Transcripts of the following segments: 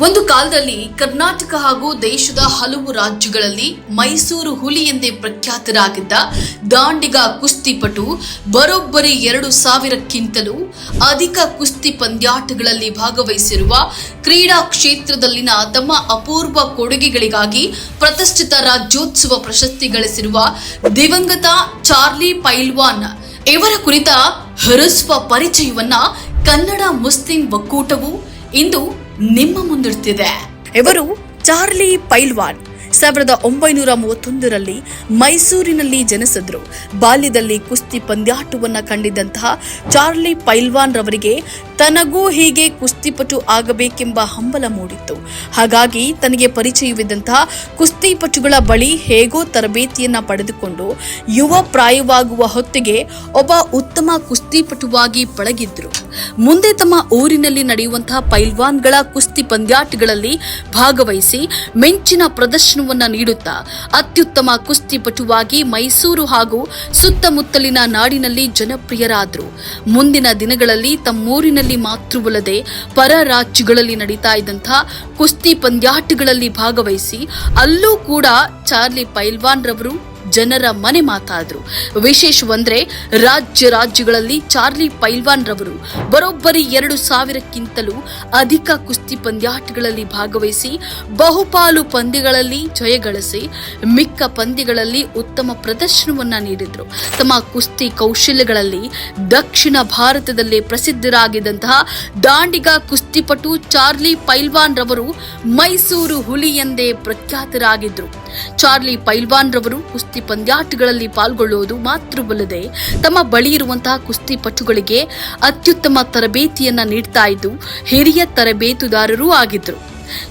ಒಂದು ಕಾಲದಲ್ಲಿ ಕರ್ನಾಟಕ ಹಾಗೂ ದೇಶದ ಹಲವು ರಾಜ್ಯಗಳಲ್ಲಿ ಮೈಸೂರು ಹುಲಿ ಎಂದೇ ಪ್ರಖ್ಯಾತರಾಗಿದ್ದ ದಾಂಡಿಗ ಕುಸ್ತಿಪಟು ಬರೋಬ್ಬರಿ ಎರಡು ಸಾವಿರಕ್ಕಿಂತಲೂ ಅಧಿಕ ಕುಸ್ತಿ ಪಂದ್ಯಾಟಗಳಲ್ಲಿ ಭಾಗವಹಿಸಿರುವ ಕ್ರೀಡಾ ಕ್ಷೇತ್ರದಲ್ಲಿನ ತಮ್ಮ ಅಪೂರ್ವ ಕೊಡುಗೆಗಳಿಗಾಗಿ ಪ್ರತಿಷ್ಠಿತ ರಾಜ್ಯೋತ್ಸವ ಪ್ರಶಸ್ತಿ ಗಳಿಸಿರುವ ದಿವಂಗತ ಚಾರ್ಲಿ ಪೈಲ್ವಾನ್ ಇವರ ಕುರಿತ ಹರಿಸುವ ಪರಿಚಯವನ್ನ ಕನ್ನಡ ಮುಸ್ಲಿಂ ಒಕ್ಕೂಟವು ಇಂದು ನಿಮ್ಮ ಮುಂದಿಡ್ತಿದೆ ಇವರು ಚಾರ್ಲಿ ಪೈಲ್ವಾನ್. ಸಾವಿರದ ಒಂಬೈನೂರ ಮೂವತ್ತೊಂದರಲ್ಲಿ ಮೈಸೂರಿನಲ್ಲಿ ಜನಿಸಿದ್ರು. ಬಾಲ್ಯದಲ್ಲಿ ಕುಸ್ತಿ ಪಂದ್ಯಾಟವನ್ನು ಕಂಡಿದ್ದಂತಹ ಚಾರ್ಲಿ ಪೈಲ್ವಾನ್ ರವರಿಗೆ ತನಗೂ ಹೀಗೆ ಕುಸ್ತಿಪಟು ಆಗಬೇಕೆಂಬ ಹಂಬಲ ಮೂಡಿತ್ತು. ಹಾಗಾಗಿ ತನಗೆ ಪರಿಚಯವಿದ್ದಂತಹ ಕುಸ್ತಿಪಟುಗಳ ಬಳಿ ಹೇಗೋ ತರಬೇತಿಯನ್ನ ಪಡೆದುಕೊಂಡು ಯುವ ಪ್ರಾಯವಾಗುವ ಹೊತ್ತಿಗೆ ಒಬ್ಬ ಉತ್ತಮ ಕುಸ್ತಿಪಟುವಾಗಿ ಪಳಗಿದ್ರು. ಮುಂದೆ ತಮ್ಮ ಊರಿನಲ್ಲಿ ನಡೆಯುವಂತಹ ಪೈಲ್ವಾನ್ಗಳ ಕುಸ್ತಿ ಪಂದ್ಯಾಟಗಳಲ್ಲಿ ಭಾಗವಹಿಸಿ ಮೆಂಚಿನ ಪ್ರದರ್ಶನವನ್ನ ನೀಡುತ್ತಾ ಅತ್ಯುತ್ತಮ ಕುಸ್ತಿಪಟುವಾಗಿ ಮೈಸೂರು ಹಾಗೂ ಸುತ್ತಮುತ್ತಲಿನ ನಾಡಿನಲ್ಲಿ ಜನಪ್ರಿಯರಾದರು. ಮುಂದಿನ ದಿನಗಳಲ್ಲಿ ತಮ್ಮೂರಿನಲ್ಲಿ ಮಾತ್ರವಲ್ಲದೆ ಪರ ರಾಜ್ಯಗಳಲ್ಲಿ ನಡೀತಾ ಇದ್ದಂತಹ ಕುಸ್ತಿ ಪಂದ್ಯಾಟಗಳಲ್ಲಿ ಭಾಗವಹಿಸಿ ಅಲ್ಲೂ ಕೂಡ ಚಾರ್ಲಿ ಪೈಲ್ವಾನ್ ರವರು ಜನರ ಮನೆ ಮಾತಾದ್ರು. ವಿಶೇಷವಂದ್ರೆ ರಾಜ್ಯ ರಾಜ್ಯಗಳಲ್ಲಿ ಚಾರ್ಲಿ ಪೈಲ್ವಾನ್ ರವರು ಬರೋಬ್ಬರಿ ಎರಡು ಸಾವಿರಕ್ಕಿಂತಲೂ ಅಧಿಕ ಕುಸ್ತಿ ಪಂದ್ಯಾಟಗಳಲ್ಲಿ ಭಾಗವಹಿಸಿ, ಬಹುಪಾಲು ಪಂದ್ಯಗಳಲ್ಲಿ ಜಯಗಳಿಸಿ ಮಿಕ್ಕ ಪಂದ್ಯಗಳಲ್ಲಿ ಉತ್ತಮ ಪ್ರದರ್ಶನವನ್ನ ನೀಡಿದ್ರು. ತಮ್ಮ ಕುಸ್ತಿ ಕೌಶಲ್ಯಗಳಲ್ಲಿ ದಕ್ಷಿಣ ಭಾರತದಲ್ಲಿ ಪ್ರಸಿದ್ಧರಾಗಿದ್ದಂತಹ ದಾಂಡಿಗ ಕುಸ್ತಿಪಟು ಚಾರ್ಲಿ ಪೈಲ್ವಾನ್ ರವರು ಮೈಸೂರು ಹುಲಿ ಎಂದೇ ಪ್ರಖ್ಯಾತರಾಗಿದ್ರು. ಚಾರ್ಲಿ ಪೈಲ್ವಾನ್ ರವರು ಕುಸ್ತಿ ಪಂದ್ಯಾಟಗಳಲ್ಲಿ ಪಾಲ್ಗೊಳ್ಳುವುದು ಮಾತ್ರವಲ್ಲದೆ ತಮ್ಮ ಬಳಿ ಇರುವಂತಹ ಕುಸ್ತಿಪಟುಗಳಿಗೆ ಅತ್ಯುತ್ತಮ ತರಬೇತಿಯನ್ನ ನೀಡ್ತಾ ಇದ್ದು ಹಿರಿಯ ತರಬೇತುದಾರರೂ ಆಗಿದ್ರು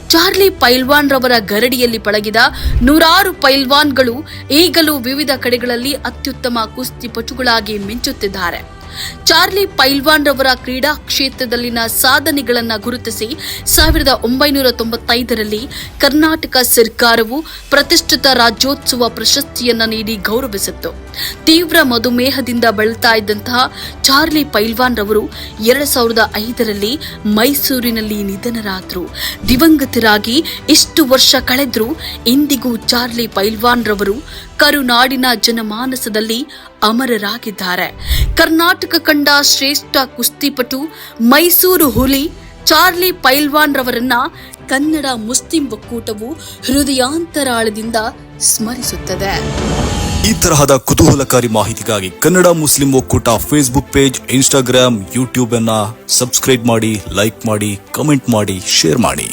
ಚಾರ್ಲಿ ಪೈಲ್ವಾನ್ ರವರ ಗರಡಿಯಲ್ಲಿ ಪಳಗಿದ ನೂರಾರು ಪೈಲ್ವಾನ್ಗಳು ಈಗಲೂ ವಿವಿಧ ಕಡೆಗಳಲ್ಲಿ ಅತ್ಯುತ್ತಮ ಕುಸ್ತಿ ಪಟುಗಳಾಗಿ ಮಿಂಚುತ್ತಿದ್ದಾರೆ. ಚಾರ್ಲಿ ಪೈಲ್ವಾನ್ ರವರ ಕ್ರೀಡಾ ಕ್ಷೇತ್ರದಲ್ಲಿನ ಸಾಧನೆಗಳನ್ನು ಗುರುತಿಸಿ ಸಾವಿರದ ಒಂಬೈನೂರ ತೊಂಬತ್ತೈದರಲ್ಲಿ ಕರ್ನಾಟಕ ಸರ್ಕಾರವು ಪ್ರತಿಷ್ಠಿತ ರಾಜ್ಯೋತ್ಸವ ಪ್ರಶಸ್ತಿಯನ್ನು ನೀಡಿ ಗೌರವಿಸಿತ್ತು. ತೀವ್ರ ಮಧುಮೇಹದಿಂದ ಬಳಲ್ತಾ ಇದ್ದಂತಹ ಚಾರ್ಲಿ ಪೈಲ್ವಾನ್ ರವರು ಎರಡ್ ಸಾವಿರದ ಐದರಲ್ಲಿ ಮೈಸೂರಿನಲ್ಲಿ ನಿಧನರಾದರು. ದಿವಂಗತರಾಗಿ ಇಷ್ಟು ವರ್ಷ ಕಳೆದರೂ ಇಂದಿಗೂ ಚಾರ್ಲಿ ಪೈಲ್ವಾನ್ ರವರು ಕರುನಾಡಿನ ಜನಮಾನಸದಲ್ಲಿ ಅಮರರಾಗಿದ್ದಾರೆ. ಕರ್ನಾಟಕ ಕಂಡ ಶ್ರೇಷ್ಠ ಕುಸ್ತಿಪಟು ಮೈಸೂರು ಹುಲಿ ಚಾರ್ಲಿ ಪೈಲ್ವಾನ್ ರವರನ್ನ ಕನ್ನಡ ಮುಸ್ಲಿಂ ಒಕ್ಕೂಟವು ಹೃದಯಾಂತರಾಳದಿಂದ ಸ್ಮರಿಸುತ್ತದೆ. ಈ ತರಹದ ಕುತೂಹಲಕಾರಿ ಮಾಹಿತಿಗಾಗಿ ಕನ್ನಡ ಮುಸ್ಲಿಂ ಒಕ್ಕೂಟ ಫೇಸ್ಬುಕ್ ಪೇಜ್ ಇನ್ಸ್ಟಾಗ್ರಾಮ್ ಯೂಟ್ಯೂಬ್ ಅನ್ನ ಸಬ್ಸ್ಕ್ರೈಬ್ ಮಾಡಿ ಲೈಕ್ ಮಾಡಿ ಕಮೆಂಟ್ ಮಾಡಿ ಶೇರ್ ಮಾಡಿ.